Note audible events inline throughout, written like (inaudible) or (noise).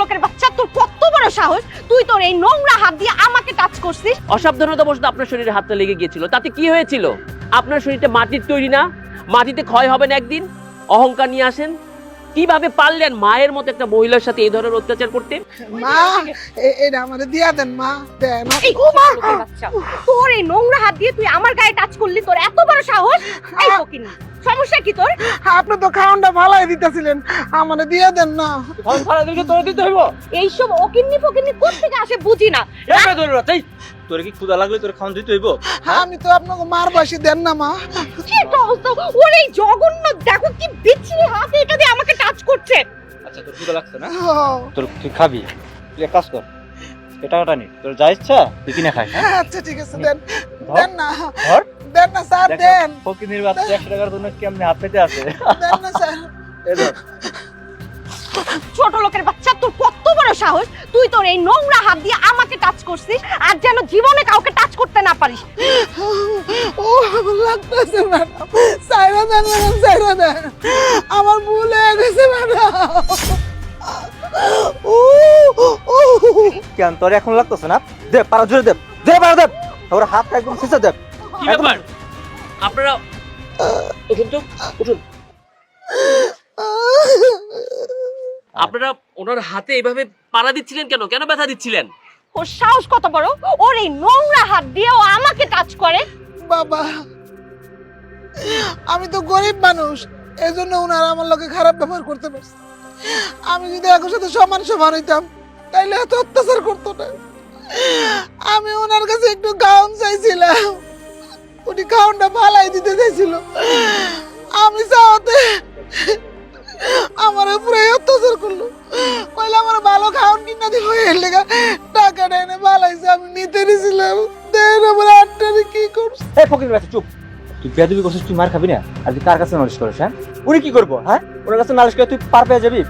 লোকের বাচ্চা, তোর কত বড় সাহস? তুই তোর এই নোংরা হাত দিয়ে আমাকে টাচ করছিস? অসাবধানতা বশত আপনার শরীরে হাতটা লেগে গিয়েছিল। তাতে কি হয়েছিল? আপনার শরীরটা মাটির তৈরি না? মাটিতে ক্ষয় হবে না একদিন? অহংকার নিয়ে আসেন? কীভাবে পারলেন মায়ের মতো একটা মহিলার সাথে এই ধরনের অত্যাচার করতে? মা এটা আমারে দিয়া দেন মা। দেন এই লোকের বাচ্চা। তোর এই নোংরা হাত দিয়ে তুই আমার গায়ে টাচ করলি তোর এত বড় সাহস? এই ফকিনি সমস্যা কি তোর? আপনি তো খাওয়ানটা ভালাই দিতেছিলেন। আমারে দিয়া দেন না ফোন ভাড়া দিলে তোরা দিতে হইব। এইসব অকিন্নি ফকিন্নি কোথেকে আসে বুঝি না। তোর কি ক্ষুদা লাগলে তোর খাওয়ান দিতে হইব? আমি তো আপনাকে মার বাসি দেন না মা। কি একটা অবস্থা ওর এই জঘন্য দেখো কি বিচ্ছিরি হাত এটা দিয়ে আমাকে টাচ করছে। আচ্ছা তোর ক্ষুদা লাগছে না? তোর তুই খাবি? তুই এক কাজ কর এ টাকাটা নি। তোর যা ইচ্ছা তুই কিনে খাই হ্যাঁ? আচ্ছা ঠিক আছে দেন। দেন না। ধর। দেন না স্যার দেন। ফকিনের বাচ্চা একশো টাকার জন্য কেমনি হাত পেতে আছে? দেন না স্যার। ধর। ছোট লোকের বাচ্চা তোর কত বড় সাহস? তুই তোর এই নোংরা হাত দিয়ে আমাকে টাচ করছিস আর যেন জীবনে কাউকে টাচ করতে না পারিস। ও লাগতেছে ম্যাডাম। সাইরা দেন ম্যাডাম সাইরা দেন। আমার ভুল হয়ে গেছে ম্যাডাম। ও ও। কেন তোর এখন লাগতেছে না? দে পারা জোরে দে দে পারা দে ওর হাতটা একদম শেষে দে কি ব্যাপার? আপনারা উঠুন তো উঠুন। আপনারা ওনার হাতে এভাবে পাড়া দিচ্ছিলেন কেন? কেন ব্যথা দিচ্ছিলেন? ওর সাহস কত বড়? ওর এই নোংরা হাত দিয়ে ও আমাকে টাচ করে। বাবা আমি তো গরিব মানুষ এই জন্য ওনারা আমার লোকে খারাপ ব্যবহার করতে পারছে। আমি যদি একর সাথে সমান সমান হইতাম তাইলে এত অত্যাচার করতো না। আমি ওনার কাছে একটু গাউন চাইছিলাম। উনি গাউনটা ফালাই দিতে চাইছিল। আমি চাওয়াতে আমার উপরে অত্যাচার করল। কইলে আমার ভালো খাওন কিনা দিব এর লেগা টাকাটা এনে ফালাইছে আমি নিতে নিছিলাম। দেন আমার আটটারে কি করছে? এই বাচ্চা চুপ। তুই বেয়াদবি করছিস তুই মার খাবি না? আর তুই কার কাছে নালিশ করিস হ্যাঁ? উনি কি করব হ্যাঁ? ওনার কাছে নালিশ করে তুই পার পেয়ে যাবি?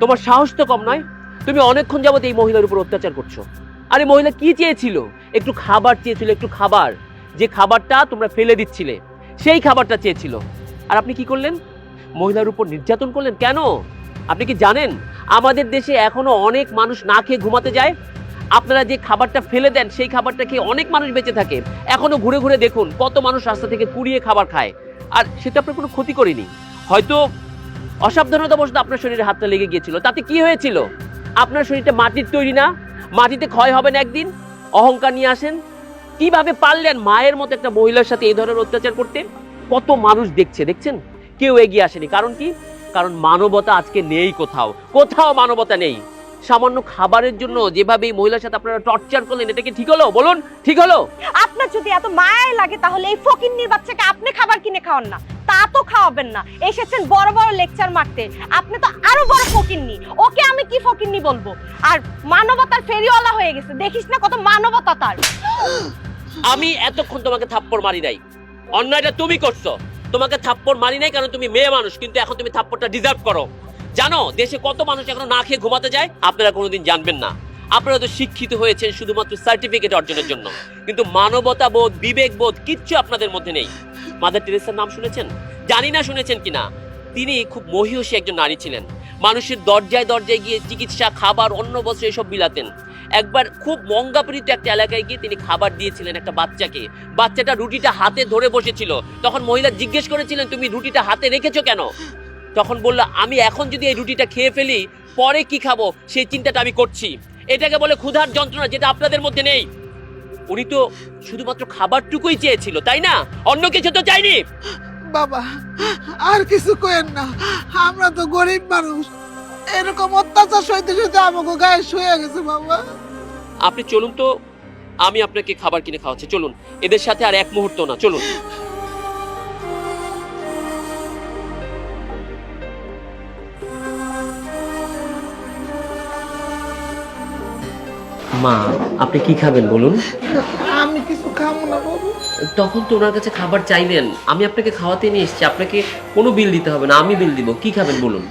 তোমার সাহস তো কম নয়। তুমি অনেকক্ষণ যাবত এই মহিলার উপর অত্যাচার করছ। আরে মহিলা কি চেয়েছিল? একটু খাবার চেয়েছিল একটু খাবার। যে খাবারটা তোমরা ফেলে দিচ্ছিলে সেই খাবারটা চেয়েছিল। আর আপনি কি করলেন? মহিলার উপর নির্যাতন করলেন কেন? আপনি কি জানেন? আমাদের দেশে এখনও অনেক মানুষ না খেয়ে ঘুমাতে যায়। আপনারা যে খাবারটা ফেলে দেন, সেই খাবারটা খেয়ে অনেক মানুষ বেঁচে থাকে। এখনও ঘুরে ঘুরে দেখুন কত মানুষ রাস্তা থেকে কুড়িয়ে খাবার খায়। আর সেটা আপনার কোনো ক্ষতি করেনি। হয়তো অসাবধানতা বশত আপনার শরীরে হাতটা লেগে গিয়েছিল। তাতে কি হয়েছিল? আপনার শরীরটা মাটির তৈরি না? মাটিতে ক্ষয় হবে না একদিন? অহংকার নিয়ে আসেন? কীভাবে পারলেন মায়ের মতো একটা মহিলার সাথে এই ধরনের অত্যাচার করতে? কত মানুষ দেখছে, দেখছেন? কেউ এগিয়ে আসেনি। কারণ কি? কারণ মানবতা আজকে নেই কোথাও। কোথাও মানবতা নেই। সামান্য খাবারের জন্য যেভাবে এই মহিলার সাথে আপনারা টর্চার করলেন এটা কি ঠিক হলো? বলুন ঠিক হলো? আপনার যদি এত মায়াই লাগে তাহলে এই ফকিন্নির বাচ্চাকে আপনি খাবার কিনে খাওয়ান না। তা তো খাওয়াবেন না। এসেছেন বড় বড় লেকচার মারতে। আপনি তো আরও বড় ফকিন্নি। ওকে আমি কি ফকিন্নি বলব? আর মানবতার ফেরিওয়ালা হয়ে গেছে। দেখিস না কত মানবতা তার। (gasps) আমি এতক্ষণ তোমাকে থাপ্পড় মারি নাই। অন্যায়টা তুমি করছ। তোমাকে থাপ্পড় মারি নাই কারণ তুমি মেয়ে মানুষ, কিন্তু এখন তুমি থাপ্পড়টা ডিজার্ভ করো। জানো, দেশে কত মানুষ এখন না খেয়ে ঘুমাতে যায়? আপনারা কোনোদিন জানবেন না। আপনারা তো শিক্ষিত হয়েছেন শুধুমাত্র সার্টিফিকেট অর্জনের জন্য। কিন্তু মানবতা বোধ বিবেক বোধ কিচ্ছু আপনাদের মধ্যে নেই। মাদার টেরেসার নাম শুনেছেন? জানি না শুনেছেন কিনা। তিনি খুব মহিষী একজন নারী ছিলেন। মানুষের দরজায় দরজায় গিয়ে চিকিৎসা, খাবার, অন্ন, বস্ত্র এসব বিলাতেন। একবার খুব মঙ্গাপীড়িত একটা এলাকায় গিয়ে তিনি খাবার দিয়েছিলেন একটা বাচ্চাকে। বাচ্চাটা রুটিটা হাতে ধরে বসেছিল। তখন মহিলা জিজ্ঞেস করেছিলেন, তুমি রুটিটা হাতে রেখেছো কেন? তখন বলল, আমি এখন যদি এই রুটিটা খেয়ে ফেলি, পরে কি খাব? সেই চিন্তাটা আমি করছি। এটাকে বলে ক্ষুধার যন্ত্রণা যেটা আপনাদের মধ্যে নেই। উনি তো শুধুমাত্র খাবারটুকুই চেয়েছিল, তাই না? অন্য কিছু তো চাইনি। বাবা, আর কিছু কইেন না। আমরা তো গরিব মানুষ। এরকম অত্যাচার সইতে সইতে আমাকে গায়ে শুয়ে গেছে বাবা। আপনি চলুন তো আমি আপনাকে খাবার কিনে খাওয়াচ্ছি চলুন। এদের সাথে আর এক মুহূর্ত না চলুন। মা আপনি কি খাবেন বলুন? আমি কিছু খাব না বাবু। তখন তো ওনার কাছে খাবার চাইলেন। আমি আপনাকে খাওয়াতে নিয়ে এসেছি আপনাকে কোনো বিল দিতে হবে না আমি বিল দিব। কি খাবেন বলুন?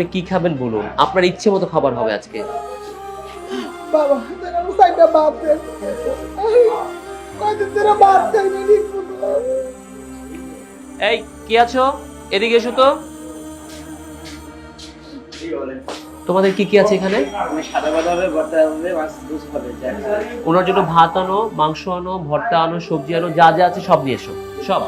আপনি কি খাবেন বলুন? আপনার ইচ্ছে মতো খাবার হবে আজকে। বাবা সাইডটা বাদ কয়দিন ধরে এই কি আছো? এদিকে এসো তো। তোমাদের কি কি আছে এখানে? সাদা ভাত হবে ভর্তা হবে মাছ দুধ হবে ওনার জন্য ভাত আনো মাংস আনো ভর্তা আনো সবজি আনো যা যা আছে সব নিয়ে এসো। সব।